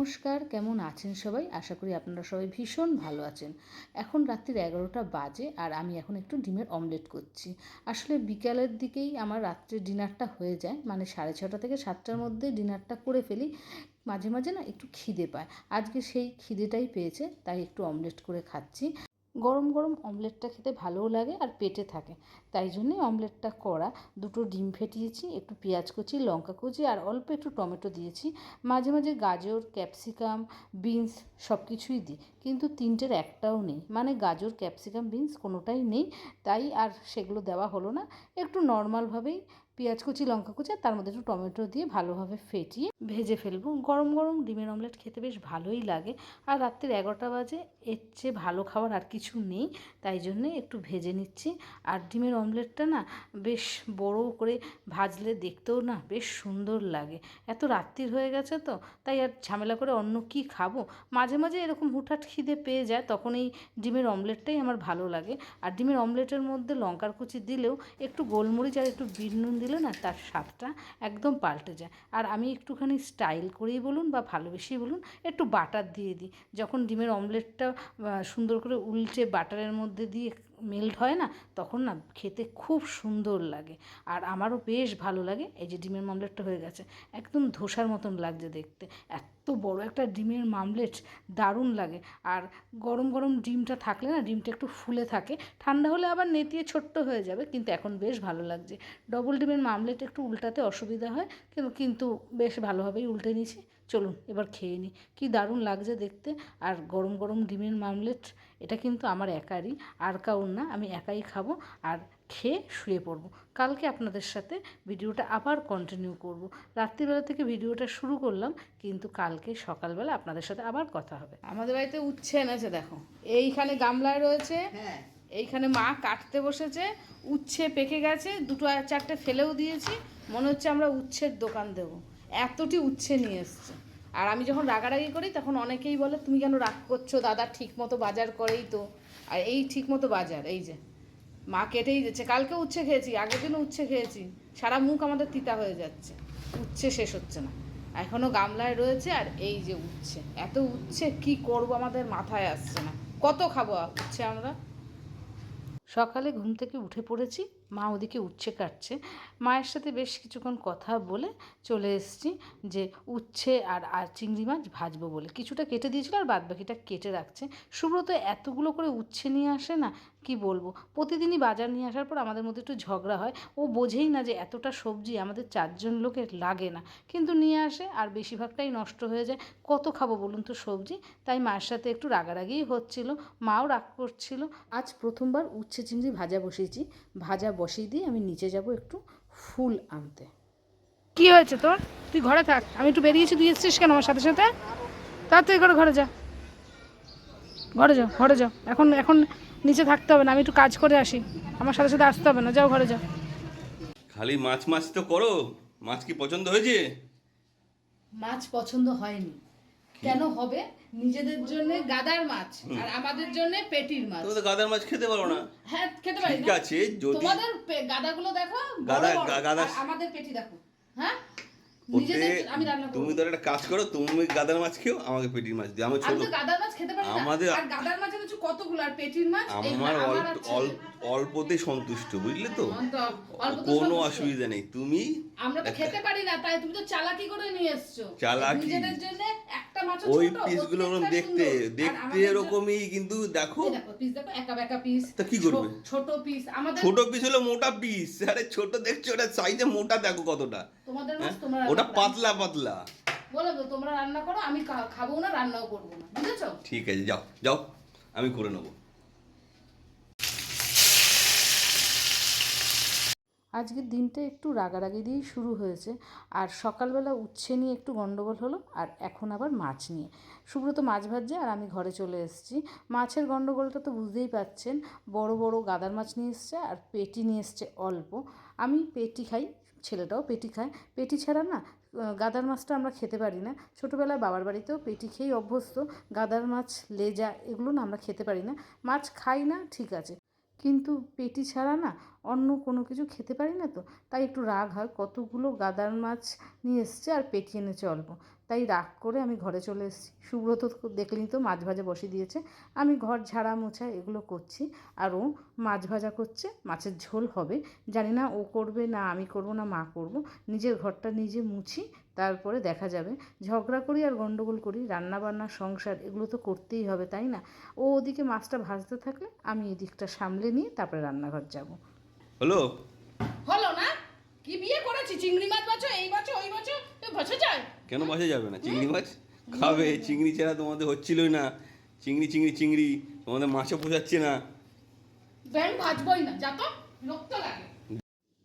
নমস্কার, কেমন আছেন সবাই? আশা করি আপনারা সবাই ভীষণ ভালো আছেন। এখন রাত্রির এগারোটা বাজে আর আমি এখন একটু ডিমের অমলেট করছি। আসলে বিকালের দিকেই আমার রাত্রের ডিনারটা হয়ে যায়। মানে সাড়ে ছটা থেকে সাতটার মধ্যে ডিনারটা করে ফেলি। মাঝে মাঝে না একটু খিদে পায়। আজকে সেই খিদেটাই পেয়েছে, তাই একটু অমলেট করে খাচ্ছি। গরম গরম অমলেটটা খেতে ভালোও লাগে আর পেটে থাকে। তাই জন্যই অমলেটটা করা দুটো ডিম ফেটিয়েছি, একটু পেঁয়াজ কুচি, লঙ্কা কুচি, আর অল্প একটু টমেটো দিয়েছি। মাঝে মাঝে গাজর, ক্যাপসিকাম, বিনস সব কিছুই দিই, কিন্তু তিনটের একটাও নেই। মানে গাজর, ক্যাপসিকাম, বিনস কোনোটাই নেই, তাই আর সেগুলো দেওয়া হলো না। একটু নর্মালভাবেই পেঁয়াজ কুচি, লঙ্কা কুচি, আর তার মধ্যে একটু টমেটো দিয়ে ভালোভাবে ফেটিয়ে ভেজে ফেলব। গরম গরম ডিমের অমলেট খেতে বেশ ভালোই লাগে, আর রাত্রির এগারোটা বাজে, এর চেয়ে ভালো খাবার আর কিছু নেই, তাই জন্যে একটু ভেজে নিচ্ছি। আর ডিমের অমলেটটা না বেশ বড় করে ভাজলে দেখতেও না বেশ সুন্দর লাগে। এত রাত্রির হয়ে গেছে তো, তাই আর ঝামেলা করে অন্য কি খাব? মাঝে মাঝে এরকম হুটহাট খিদে পেয়ে যায়, তখন এই ডিমের অমলেটটাই আমার ভালো লাগে। আর ডিমের অমলেটের মধ্যে লঙ্কার কুচি দিলেও একটু গোলমরিচ আর একটু বিট নুন দিলে না তার স্বাদটা একদম পাল্টে যায়। আর আমি একটুখানি স্টাইল করেই বলুন বা ভালোবেসেই বলুন, একটু বাটার দিয়ে দিই। যখন ডিমের অমলেটটা সুন্দর করে উল্টে বাটারের মধ্যে দিয়ে মেল্ট হয় না, তখন না খেতে খুব সুন্দর লাগে। আর আমারও বেশ ভালো লাগে, এই যে ডিমের মামলেটটা হয়ে গেছে। একদম ধোসার মতন লাগছে দেখতে। এত বড় একটা ডিমের মামলেট, দারুণ লাগে। আর গরম গরম ডিমটা থাকলে না, ডিমটা একটু ফুলে থাকে, ঠান্ডা হলে আবার নেতিয়ে ছোট্ট হয়ে যাবে, কিন্তু এখন বেশ ভালো লাগছে। ডবল ডিমের মামলেট একটু উল্টাতে অসুবিধা হয় কিন্তু বেশ ভালোভাবেই উল্টে নিয়েছি। চলুন এবার খেয়ে নিই কী দারুণ লাগছে দেখতে। আর গরম গরম ডিমের মামলেট এটা কিন্তু আমার একারই আর কাউর না আমি একাই খাব আর খেয়ে শুয়ে পড়ব। কালকে আপনাদের সাথে ভিডিওটা আবার কন্টিনিউ করব। রাত্রিবেলা থেকে ভিডিওটা শুরু করলাম কিন্তু কালকে সকালবেলা আপনাদের সাথে আবার কথা হবে। আমাদের বাড়িতে উচ্ছে এনেছে দেখো। এইখানে গামলায় রয়েছে হ্যাঁ। এইখানে মা কাটতে বসেছে উচ্ছে পেকে গেছে দুটো আর চারটে ফেলেও দিয়েছি। মনে হচ্ছে আমরা উচ্ছের দোকান দেবো। এতটি উচ্ছে নিয়ে এসছে। আর আমি যখন রাগারাগি করি, তখন অনেকেই বলে, তুমি কেন রাগ করছ? দাদা ঠিক মতো বাজার করেই তো। আর এই ঠিক মতো বাজার, এই যে। মা কেটেই দিচ্ছে। কালকে উচ্ছে খেয়েছি, আগের দিনও উচ্ছে খেয়েছি। সারা মুখ আমাদের তিতা হয়ে যাচ্ছে। উচ্ছে শেষ হচ্ছে না। এখনও গামলায় রয়েছে, আর এই যে উচ্ছে। এত উচ্ছে, কি করব আমাদের মাথায় আসছে না। কত খাব উচ্ছে আমরা? সকালে ঘুম থেকে উঠে পড়েছি। মা ওদিকে উচ্ছে কাটছে। মায়ের সাথে বেশ কিছুক্ষণ কথা বলে চলে এসেছি যে উচ্ছে আর আর চিংড়ি মাছ ভাজবো বলে। কিছুটা কেটে দিয়েছিল আর বাদ বাকিটা কেটে রাখছে। সুব্রত এতগুলো করে উচ্ছে নিয়ে আসে না কি বলব? প্রতিদিনই বাজার নিয়ে আসার পর আমাদের মধ্যে একটু ঝগড়া হয়। ও বোঝেই না যে এতটা সবজি আমাদের চারজন লোকের লাগে না। কিন্তু নিয়ে আসে আর বেশিরভাগটাই নষ্ট হয়ে যায়। কত খাব বলুন তো সবজি? তাই মায়ের সাথে একটু রাগারাগিই হচ্ছিল। মাও রাগ করছিল। আজ প্রথমবার উচ্ছে চিংড়ি ভাজা বসিয়েছি। ভাজা বসিয়ে দিয়ে আমি নিচে যাব একটু ফুল আনতে। কি হয়েছে তোর? তুই ঘরে থাক। আমি একটু বেরিয়েছি তুই এসছিস কেন আমার সাথে সাথে? তাড়াতাড়ি করে ঘরে যা। ঘরে যাও ঘরে যাও এখন এখন নিচে থাকতে হবে না আমি একটু কাজ করে আসি। আমার সাথে সাথে আসতে হবে না যাও ঘরে যাও। খালি মাছ মাছ তো করো মাছ কি পছন্দ হয়েছে? মাছ পছন্দ হয়নি। কেন হবে? নিজেদের জন্য গাদার মাছ আর আমাদের জন্য পেটির মাছ। তুমি তো গাদার মাছ খেতে পারো না। হ্যাঁ খেতে পারি। ঠিক আছে যদি তোমাদের গাদাগুলো দেখো গাদা- গাদা- আমাদের পেটি দেখো। হ্যাঁ? ওতে তুমি তো একটা কাজ করো তুমি গাদার মাছ খেও আমাকে পেটির মাছ দিও আমি আমি ছোট গাদার মাছ খেতে পারি আমাদের- আর গাদার হচ্ছে কতগুলো আর পেটির মাছ? আমার আমার অল্পতে সন্তুষ্ট বুঝলে তো? কোনো অসুবিধা নেই। তুমি আমরা তো খেতে পারি না তাই তুমি তো চালাকি করে নিয়ে এসছো। চালাকি? নিজেদের জন্য একটা মাছ ওই পিসগুলো ওরকম দেখতে দেখতে এরকমই কিন্তু দেখো। দেখো পিস দেখো একা বেকা পিস তা কি করবে? ছোট পিস আমাদের ছোট পিস হলো মোটা পিস আরে ছোট দেখছ ওটা সাইজে মোটা দেখো কতটা। তোমাদের মাছ হ্যাঁ? তোমরা ওটা পাতলা পাতলা। বলো তো তোমরা রান্না করো আমি খা- খাব না রান্নাও করব না। বুঝেছ? ঠিক আছে যাও যাও আমি করে নেব। আজকের দিনটা একটু রাগারাগি দিয়েই শুরু হয়েছে। আর সকালবেলা উচ্ছে নিয়ে একটু গন্ডগোল হলো আর এখন আবার মাছ নিয়ে। সুব্রত মাছ ভাজছে আর আমি ঘরে চলে এসেছি। মাছের গন্ডগোলটা তো বুঝতেই পাচ্ছেন বড় বড় গাদার মাছ নিয়ে এসছে আর পেটি নিয়ে এসছে অল্প। আমি পেটি খাই ছেলেটাও পেটি খায়। পেটি ছাড়া না গাদার মাছটা আমরা খেতে পারি না। ছোটোবেলায় বাবার বাড়িতেও পেটি খেয়েই অভ্যস্ত। গাদার মাছ, লেজা এগুলো না আমরা খেতে পারি না। মাছ খাই না, ঠিক আছে। কিন্তু পেটি ছাড়া না অন্য কোনো কিছু খেতে পারি না তো। তাই একটু রাগ হয়, কতগুলো গাদার মাছ নিয়ে এসছে আর পেটি এনেছে অল্প। তাই রাগ করে আমি ঘরে চলে এসেছি। সুব্রত তো দেখলেনি তো মাছ ভাজা বসিয়ে দিয়েছে। আমি ঘর ঝাড়া মোছা এগুলো করছি আর ও মাছ ভাজা করছে, মাছের ঝোল হবে। জানি না ও করবে না আমি করব না মা করব। নিজের ঘরটা নিজে মুছি তারপরে দেখা যাবে। ঝগড়া করি আর গন্ডগোল করি রান্না বান্না সংসার এগুলো তো করতেই হবে তাই না? ও ওদিকে মাছটা ভাজতে থাকলে আমি এদিকটা সামলে নিয়ে তারপরে রান্নাঘর যাব। হলো? হলো না? কি বিয়ে করেছি? চিংড়ি মাছ বাছো এই বছর ওই এ বছর যায় কেন বাসা যাবে না? চিংড়ি মাছ খাবে চিংড়ি ছাড়া তোমাদের হচ্ছিলই না। চিংড়ি চিংড়ি চিংড়ি তোমাদের মাছও পোষাচ্ছে না। ব্যাং ভাজবই না যা তো বিরক্ত লাগে।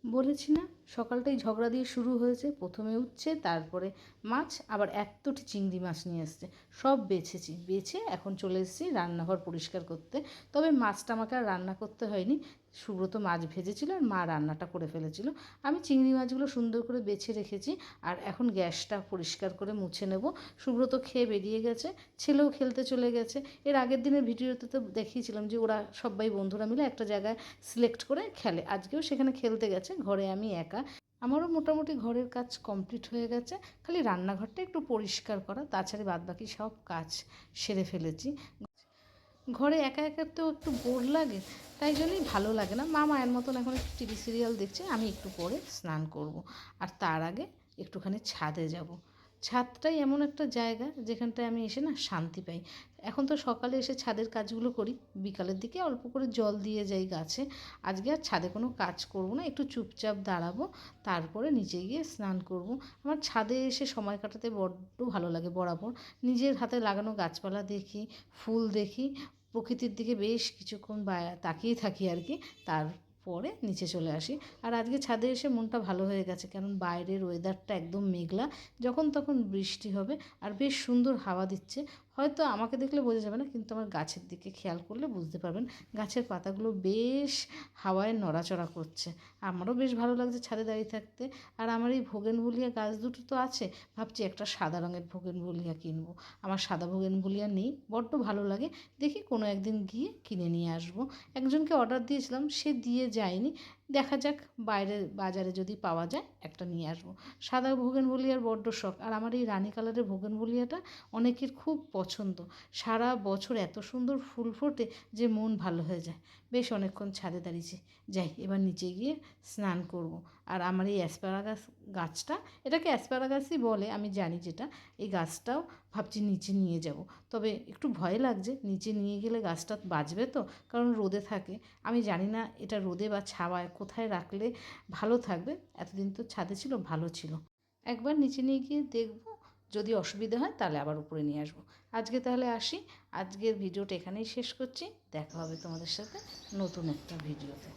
বলেছি না? সকালটাই ঝগড়া দিয়ে শুরু হয়েছে। প্রথমে উঠছে তারপরে মাছ, আবার এতটি চিংড়ি মাছ নিয়ে এসছে। সব বেছেছি। বেছে এখন চলে এসেছি রান্নাঘর পরিষ্কার করতে। তবে মাছটা আমাকে আর রান্না করতে হয়নি। সুব্রত মাছ ভেজেছিল আর মা রান্নাটা করে ফেলেছিল। আমি চিংড়ি মাছগুলো সুন্দর করে বেছে রেখেছি আর এখন গ্যাসটা পরিষ্কার করে মুছে নেব। সুব্রত খেয়ে বেরিয়ে গেছে, ছেলেও খেলতে চলে গেছে। এর আগের দিনের ভিডিওতে তো দেখিয়েছিলাম যে ওরা সবাই বন্ধুরা মিলে একটা জায়গায় সিলেক্ট করে খেলে। আজকেও সেখানে খেলতে গেছে। ঘরে আমি একা আমারও মোটামুটি ঘরের কাজ কমপ্লিট হয়ে গেছে, খালি রান্নাঘরটা একটু পরিষ্কার করা, তাছাড়া বাদবাকি সব কাজ সেরে ফেলেছি ঘরে একা একা তো একটু বোর লাগে, তাই জন্যই ভালো লাগে না মা মায়ের মতন এখন একটু টিভি সিরিয়াল দেখছে, আমি একটু পরে স্নান করব। আর তার আগে একটুখানি ছাদে যাব। ছাদটাই এমন একটা জায়গা যেখানটায় আমি এসে না শান্তি পাই। এখন তো সকালে এসে ছাদের কাজগুলো করি, বিকালের দিকে অল্প করে জল দিয়ে যাই গাছে। আজকে আর ছাদে কোনো কাজ করব না, একটু চুপচাপ দাঁড়াবো, তারপরে নিচে গিয়ে স্নান করব। আমার ছাদে এসে সময় কাটাতে বড্ড ভালো লাগে বরাবর। নিজের হাতে লাগানো গাছপালা দেখি, ফুল দেখি, প্রকৃতির দিকে বেশ কিছুক্ষণ তাকিয়ে থাকি আর কি। তারপরে নিচে চলে আসি। আর আজকে ছাদে এসে মনটা ভালো হয়ে গেছে, কারণ বাইরের ওয়েদারটা একদম মেঘলা, যখন তখন বৃষ্টি হবে, আর বেশ সুন্দর হাওয়া দিচ্ছে। হয়তো আমাকে দেখলে বোঝা যাবে না, কিন্তু আমার গাছের দিকে খেয়াল করলে বুঝতে পারবেন। গাছের পাতাগুলো বেশ হাওয়ায় নড়াচড়া করছে। আমারও বেশ ভালো লাগছে ছাদে দাঁড়িয়ে থাকতে। আর আমার এই ভোগেন ভোগেনভুলিয়া গাছ দুটো তো আছে। ভাবছি একটা সাদা রঙের ভোগেন ভোগেনভুলিয়া কিনবো। আমার সাদা ভোগেন ভোগেনভুলিয়া নেই, বড্ড ভালো লাগে। দেখি কোনো একদিন গিয়ে কিনে নিয়ে আসব। একজনকে অর্ডার দিয়েছিলাম, সে দিয়ে যায়নি। দেখা যাক বাইরে বাজারে যদি পাওয়া যায় একটা নিয়ে আসব। সাদা ভোগেনভুলিয়ার বড্ড শখ। আর আমার এই রানী কালারের ভোগেনভুলিয়াটা অনেকের খুব পছন্দ। সারা বছর এত সুন্দর ফুল ফোটে যে মন ভালো হয়ে যায়। বেশ অনেকক্ষণ ছাদে দাঁড়িয়েছি। যাই, এবার নিচে গিয়ে স্নান করব। আর আমার এই অ্যাসপ্যারাগাস গাছটা, এটাকে অ্যাসপ্যারাগাসই বলে, আমি জানি যেটা, এই গাছটাও ভাবছি নিচে নিয়ে যাব। তবে একটু ভয় লাগছে, নিচে নিয়ে গেলে গাছটা বাঁচবে তো? কারণ রোদে থাকে। আমি জানি না এটা রোদে বা ছাওয়ায় কোথায় রাখলে ভালো থাকবে? এতদিন তো ছাদে ছিল, ভালো ছিল। একবার নিচে নিয়ে গিয়ে দেখব, যদি অসুবিধা হয় তাহলে আবার উপরে নিয়ে আসব। আজকে তাহলে আসি। আজকের ভিডিওটা এখানেই শেষ করছি। দেখা হবে তোমাদের সাথে নতুন একটা ভিডিওতে।